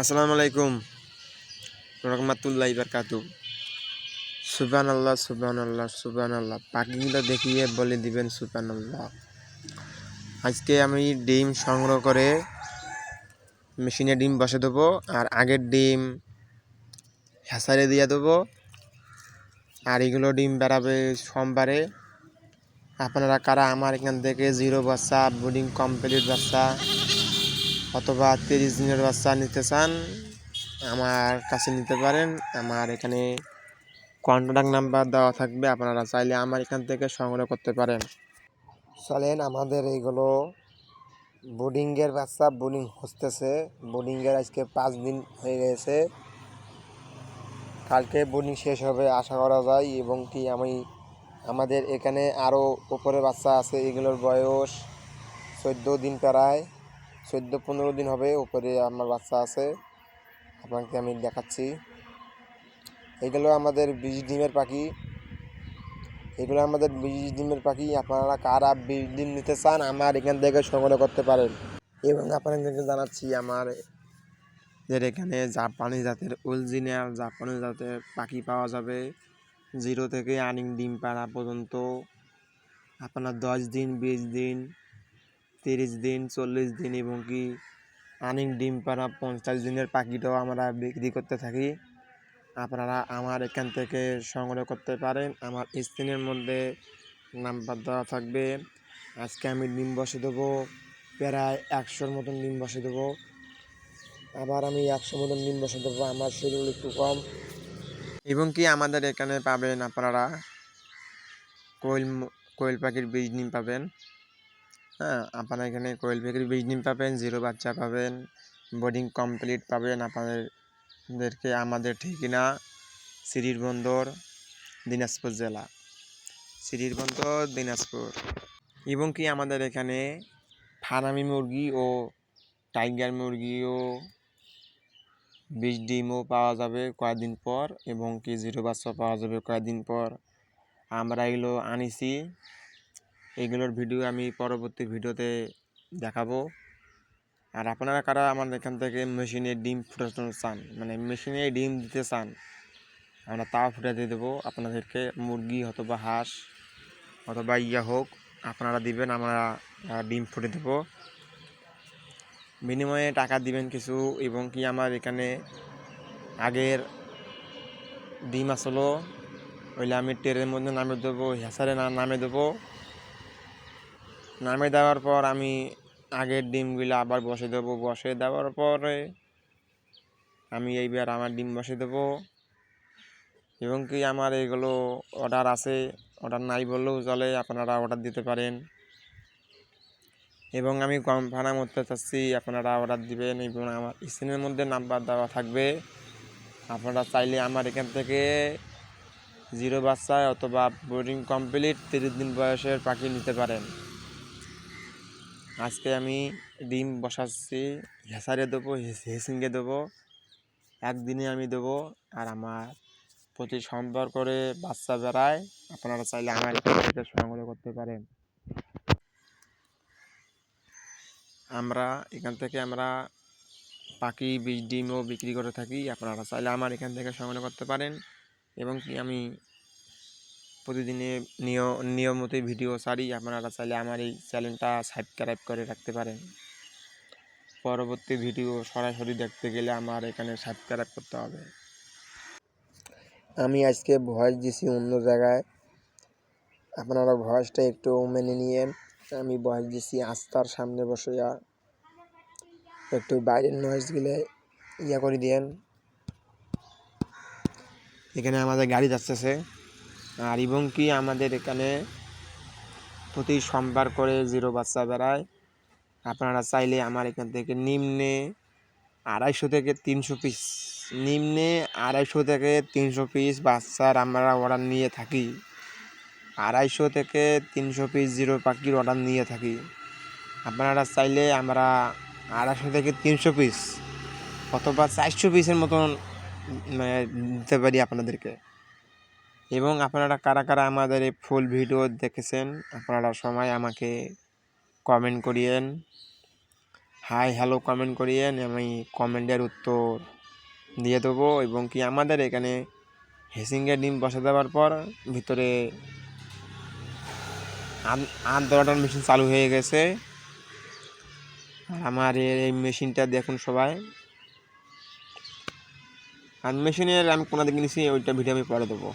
আসসালামু আলাইকুম। রহমাতুল্লাহ বারকাতু সুবান আল্লাহ সুবান আল্লাহ সুবান আল্লাহ পাখিগুলো দেখিয়ে বলে দিবেন সুবান আল্লাহ আজকে আমি ডিম সংগ্রহ করে মেশিনে ডিম বসে দেবো আর আগের ডিম হেসারে দিয়ে দেবো। আর এগুলো ডিম বেড়াবে সোমবারে। আপনারা কারা আমার এখান থেকে জিরো বাচ্চা, বোর্ডিং কমপ্লিট বাচ্চা অথবা তিরিশ দিনের বাচ্চা নিতে চান, আমার কাছে নিতে পারেন। আমার এখানে কন্ট্যাক্ট নাম্বার দেওয়া থাকবে, আপনারা চাইলে আমার এখান থেকে সংগ্রহ করতে পারেন। চলেন, আমাদের এইগুলো বোর্ডিংয়ের বাচ্চা বোর্ডিং হসতেছে। বোর্ডিংয়ের আজকে পাঁচ দিন হয়ে গেছে। কালকে বোর্ডিং শেষ হবে আশা করা যায়, এবং কি আমি আমাদের এখানে আরও উপরে বাচ্চা আছে, এগুলোর বয়স চোদ্দ দিন প্রায়। চোদ্দ, পনেরো দিন হবে উপরে আমার বাচ্চা আছে। আপনাকে আমি দেখাচ্ছি। এগুলো আমাদের বিশ ডিমের পাখি। এগুলো আমাদের বিশ ডিমের পাখি। আপনারা কারা বিশ ডিম নিতে চান, আমার এখান থেকে সংগ্রহ করতে পারেন। এবং আপনাদেরকে জানাচ্ছি আমার এদের এখানে জাপানি জাতের অরিজিনাল জাপানি জাতের পাখি পাওয়া যাবে। জিরো থেকে আনিং ডিম পাড়া পর্যন্ত। আপনার দশ দিন, বিশ দিন তিরিশ দিন, চল্লিশ দিন এবং কি আনিং ডিম পাড়া পঞ্চাশ দিনের পাখিটাও আমরা বিক্রি করতে থাকি। আপনারা আমার এখান থেকে সংগ্রহ করতে পারেন। আমার স্ক্রিনের মধ্যে নাম্বার দেওয়া থাকবে। আজকে আমি ডিম বসে দেবো, প্রায় একশোর মতন ডিম বসে দেবো। আবার আমি একশো মতন ডিম বসে দেবো, আমার শরীর একটু কম। এবং কি আমাদের এখানে পাবেন আপনারা কোয়েল কোয়েল পাখির বীজ ডিম পাবেন। হ্যাঁ আপনারা এখানে কোয়েল পাখির বীজ ডিম পাবেন, জিরো বাচ্চা পাবেন বোর্ডিং কমপ্লিট পাবেন আপনাদেরকে আমাদের ঠিকানা সিরির বন্দর, দিনাজপুর জেলা। সিরির বন্দর, দিনাজপুর। এবং কি আমাদের এখানে ফার্মি মুরগি ও টাইগার মুরগিও বীজ ডিমও পাওয়া যাবে কয়েকদিন পর এবং কি জিরো বাচ্চা পাওয়া যাবে কয়েকদিন পর। আমরা এগুলো আনিছি। এগুলোর ভিডিও আমি পরবর্তী ভিডিওতে দেখাবো। আর আপনারা কারা আমাদের এখান থেকে মেশিনে ডিম ফুটাতে চান মানে মেশিনে ডিম দিতে চান, আমরা তাও ফুটাতে দেবো। আপনাদেরকে মুরগি অথবা হাঁস অথবা ইয়া হোক, আপনারা দিবেন, আমরা ডিম ফুটে দেবো। বিনিময়ে টাকা দিবেন কিছু, এবং কি আমার এখানে আগের ডিম আসলো, ওইলে আমি ট্রেনের মধ্যে নামে দেবো, হেসারে নামে দেবো। নামে দেওয়ার পর আমি আগের ডিমগুলো আবার বসে দেবো। বসে দেওয়ার পরে আমি এইবার আমার ডিম বসে দেবো। এবং কি আমার এগুলো অর্ডার আছে, অর্ডার নাই বললেও চলে, আপনারা অর্ডার দিতে পারেন। এবং আমি কম ভাড়া করতে চাচ্ছি, আপনারা অর্ডার দিবেন এবং আমার স্ক্রিনের মধ্যে নাম্বার দেওয়া থাকবে। আপনারা চাইলে আমার এখান থেকে জিরো বাচ্চায় অথবা বোর্ডিং কমপ্লিট তিরিশ দিন বয়সের পাখি নিতে পারেন। আজকে আমি ডিম বসাচ্ছি, হেসারে দেবো হেসিংয়ে দেবো, একদিনে আমি দেবো। আর আমার প্রতি সোমবার করে বাচ্চা বেড়ায়, আপনারা চাইলে আমার থেকে সংগ্রহ করতে পারেন। আমরা এখান থেকে আমরা পাখি বীজ ডিমও বিক্রি করে থাকি, আপনারা চাইলে আমার এখান থেকে সংগ্রহ করতে পারেন। এবং কি আমি প্রতিদিনে নিয়, নিয়মিত ভিডিও ছাড়ি। আপনারা চাইলে আমার এই চ্যানেলটা সাবস্ক্রাইব করে রাখতে পারেন। পরবর্তী ভিডিও সরাসরি দেখতে গেলে আমার এখানে সাবস্ক্রাইব করতে হবে। আমি আজকে ভয়েস দিছি অন্য জায়গায়। আপনারা ভয়েসটা একটু মেনে নিয়েন। আমি ভয়েস দিছি আস্তার সামনে বসে একটু বাইরের নয়েজ গেলে ইয়া করে দিয়েন। এখানে আমাদের গাড়ি যাচ্ছে। আর এবং কি আমাদের এখানে প্রতি সোমবার করে জিরো বাচ্চা বেড়ায়। আপনারা চাইলে আমার এখান থেকে নিম্নে আড়াইশো থেকে তিনশো পিস নিম্নে আড়াইশো থেকে তিনশো পিস বাচ্চার আমরা অর্ডার নিয়ে থাকি। আড়াইশো থেকে তিনশো পিস জিরো পাখির অর্ডার নিয়ে থাকি। আপনারা চাইলে আমরা আড়াইশো থেকে তিনশো পিস অথবা চারশো পিসের মতন মানে দিতে পারি আপনাদেরকে। এবং আপনারা কারা কারা আমাদের এই ফুল ভিডিও দেখেছেন, আপনারা সময় আমাকে কমেন্ট করিয়েন। হাই হ্যালো কমেন্ট করিয়েন। আমি কমেন্টের উত্তর দিয়ে দেবো এবং কি আমাদের এখানে হেসিংয়ের ডিম বসে দেওয়ার পর ভিতরে দশটার মেশিন চালু হয়ে গেছে। আমার এই মেশিনটা দেখুন সবাই। আর মেশিনের আমি কোনাতে কিনেছি, ওইটা ভিডিও আমি পরে দেবো।